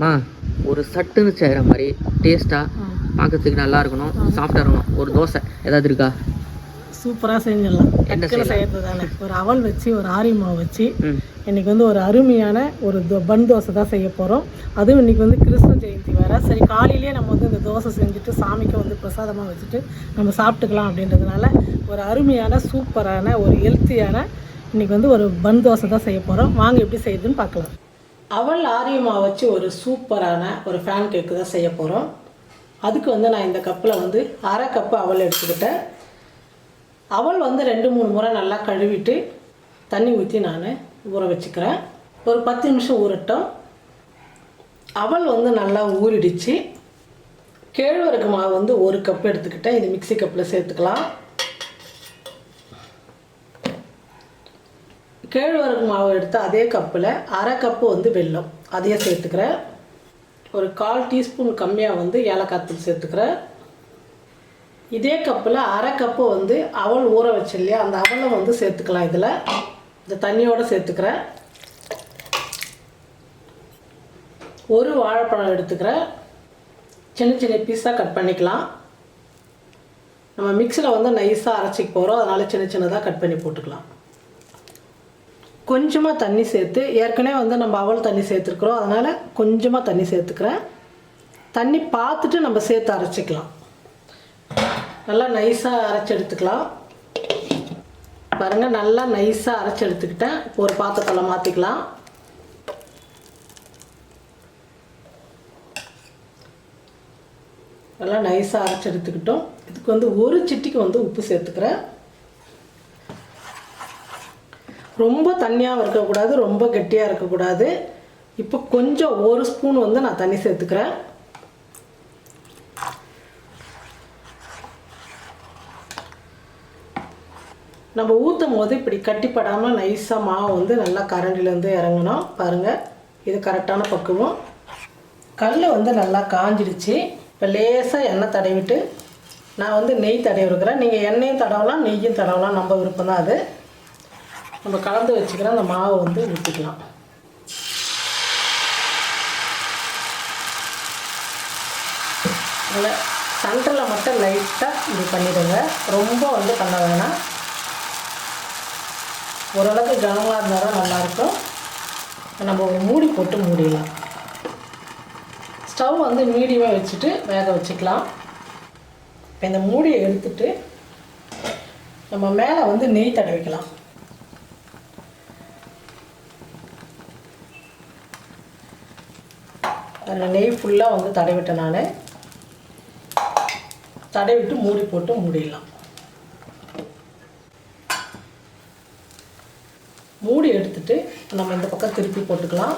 மா ஒரு சட்டுன்னு செய்கிற மாதிரி டேஸ்ட்டாக பார்க்கறதுக்கு நல்லா இருக்கணும் சாஃப்டாக இருக்கணும் ஒரு தோசை. ஏதாவது இருக்கா? சூப்பராக செஞ்சிடலாம். டக்குனு செய்யறது தானே ஒரு அவல் வச்சு ஒரு ஆரி மாவு வச்சு இன்னைக்கு வந்து ஒரு அருமையான ஒரு பன் தோசை தான் செய்ய போகிறோம் அதுவும் இன்னைக்கு வந்து கிருஷ்ண ஜெயந்தி வேறு. சரி காலையிலேயே நம்ம வந்து இந்த தோசை செஞ்சுட்டு சாமிக்கு வந்து பிரசாதமாக வச்சுட்டு நம்ம சாப்பிட்டுக்கலாம் அப்படின்றதுனால ஒரு அருமையான சூப்பரான ஒரு ஹெல்த்தியான இன்னைக்கு வந்து ஒரு பன் தோசை தான் செய்ய போகிறோம் வாங்க எப்படி செய்யுதுன்னு பார்க்கலாம். அவள் ஆரியமா வச்சு ஒரு சூப்பரான ஒரு ஃபேன் கேக்கு தான் செய்ய போகிறோம் அதுக்கு வந்து நான் இந்த கப்பில் வந்து அரை கப்பு அவள் எடுத்துக்கிட்டேன். அவள் வந்து ரெண்டு மூணு முறை நல்லா கழுவிட்டு தண்ணி ஊற்றி நான் ஊற வச்சுக்கிறேன். ஒரு பத்து நிமிஷம் ஊறட்டும். அவள் வந்து நல்லா ஊறிடுச்சு. கேழ்வரகு மாவு வந்து ஒரு கப் எடுத்துக்கிட்டேன். இது மிக்ஸி கப்பில் சேர்த்துக்கலாம். கேழ்வரகு மாவு எடுத்து அதே கப்பில் அரை கப்பு வந்து வெல்லம். அதையே சேர்த்துக்கிறேன் ஒரு கால் டீஸ்பூன் கம்மியாக வந்து ஏலக்காய் தூள் சேர்த்துக்கிறேன் இதே கப்பில் அரை கப்பு வந்து அவல் ஊற வச்சு இல்லையா அந்த அவலை வந்து சேர்த்துக்கலாம் இதில். இந்த தண்ணியோடு சேர்த்துக்கிறேன் ஒரு வாழைப்பழம் எடுத்துக்கிறேன் சின்ன சின்ன பீஸாக கட் பண்ணிக்கலாம். நம்ம மிக்சியில் வந்து நைஸாக அரைச்சிக்க போகிறோம் அதனால் சின்ன சின்னதாக கட் பண்ணி போட்டுக்கலாம். கொஞ்சமாக தண்ணி சேர்த்து ஏற்கனவே வந்து நம்ம அவல் தண்ணி சேர்த்துருக்குறோம். அதனால் கொஞ்சமாக தண்ணி சேர்த்துக்கிறேன். தண்ணி பார்த்துட்டு நம்ம சேர்த்து அரைச்சிக்கலாம். நல்லா நைஸாக அரைச்சி எடுத்துக்கலாம். பாருங்கள் நல்லா நைஸாக அரைச்சி எடுத்துக்கிட்டேன். இப்போ ஒரு பாத்திரத்தில் மாற்றிக்கலாம் நல்லா நைஸாக அரைச்சி எடுத்துக்கிட்டோம். இதுக்கு வந்து ஒரு சிட்டிக்கு வந்து உப்பு சேர்த்துக்கிறேன். ரொம்ப தண்ணியாகவும் இருக்கக்கூடாது ரொம்ப கெட்டியாக இருக்கக்கூடாது. இப்போ கொஞ்சம் ஒரு ஸ்பூன் வந்து நான் தண்ணி சேர்த்துக்கிறேன். நம்ம ஊற்றும் போது இப்படி கட்டிப்படாமல் நைஸாக மாவு வந்து நல்லா கரண்டிலேருந்து இறங்கணும். பாருங்கள் இது கரெக்டான பக்குவம். கல் வந்து நல்லா காஞ்சிடுச்சு. இப்போ லேசாக எண்ணெய் தடவிட்டு நான் வந்து நெய் தடவி இருக்கிறேன். நீங்கள் எண்ணெயும் தடவலாம் நெய்யும் தடவலாம் நம்ம விருப்பம் தான் அது. நம்ம கலந்து வச்சுக்கிற அந்த மாவை வந்து ஊற்றிக்கலாம் அதில் சென்டரில் மட்டும் லைட்டாக இது பண்ணிவிடுங்க ரொம்ப வந்து பண்ண வேணாம். ஓரளவுக்கு கனமாக இருந்தால் தான் நல்லாயிருக்கும். நம்ம மூடி போட்டு மூடிடலாம். ஸ்டவ் வந்து மீடியமாக வச்சுட்டு வேக வச்சுக்கலாம். இப்போ இந்த மூடியை எடுத்துட்டு நம்ம மேலே வந்து நெய் தடவிக்கலாம். நெய் ஃபுல்லாக வந்து தடவிட்டேன் நான். தடவிட்டு மூடி போட்டு மூடிடலாம். மூடி எடுத்துட்டு நம்ம இந்த பக்கம் திருப்பி போட்டுக்கலாம்.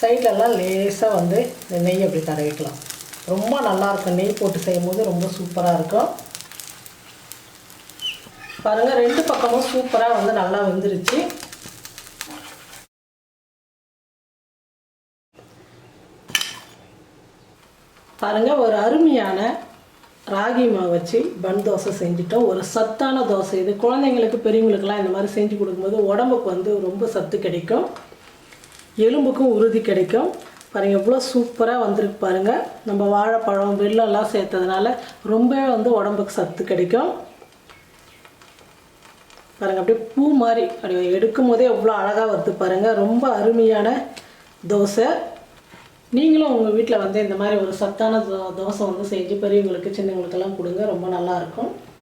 சைட்லலாம் லேசாக வந்து இந்த நெய் அப்படி தடவிக்கலாம். ரொம்ப நல்லாயிருக்கும் நெய் போட்டு செய்யும் போது ரொம்ப சூப்பராக இருக்கும். பாருங்கள் ரெண்டு பக்கமும் சூப்பராக வந்து நல்லா வெந்துருச்சு. பாருங்கள் ஒரு அருமையான ராகி மாவு வச்சு பன் தோசை செஞ்சுட்டோம். ஒரு சத்தான தோசை. இது குழந்தைங்களுக்கு பெரியவங்களுக்கெல்லாம் இந்த மாதிரி செஞ்சு கொடுக்கும்போது உடம்புக்கு வந்து ரொம்ப சத்து கிடைக்கும். எலும்புக்கும் உறுதி கிடைக்கும். பாருங்கள் எவ்வளோ சூப்பராக வந்திருக்கு பாருங்கள் நம்ம வாழைப்பழம் வெள்ளம்லாம் சேர்த்ததுனால ரொம்பவே வந்து உடம்புக்கு சத்து கிடைக்கும். பாருங்கள் அப்படியே பூ மாதிரி அப்படி எடுக்கும் போதே எவ்வளோ அழகாக வருது பாருங்கள் ரொம்ப அருமையான தோசை. நீங்களும் உங்கள் வீட்டில் வந்து இந்த மாதிரி ஒரு சத்தான தோ தோசை வந்து செஞ்சு பெரியவங்களுக்கு சின்னவங்களுக்கெல்லாம் கொடுங்க. ரொம்ப நல்லாயிருக்கும்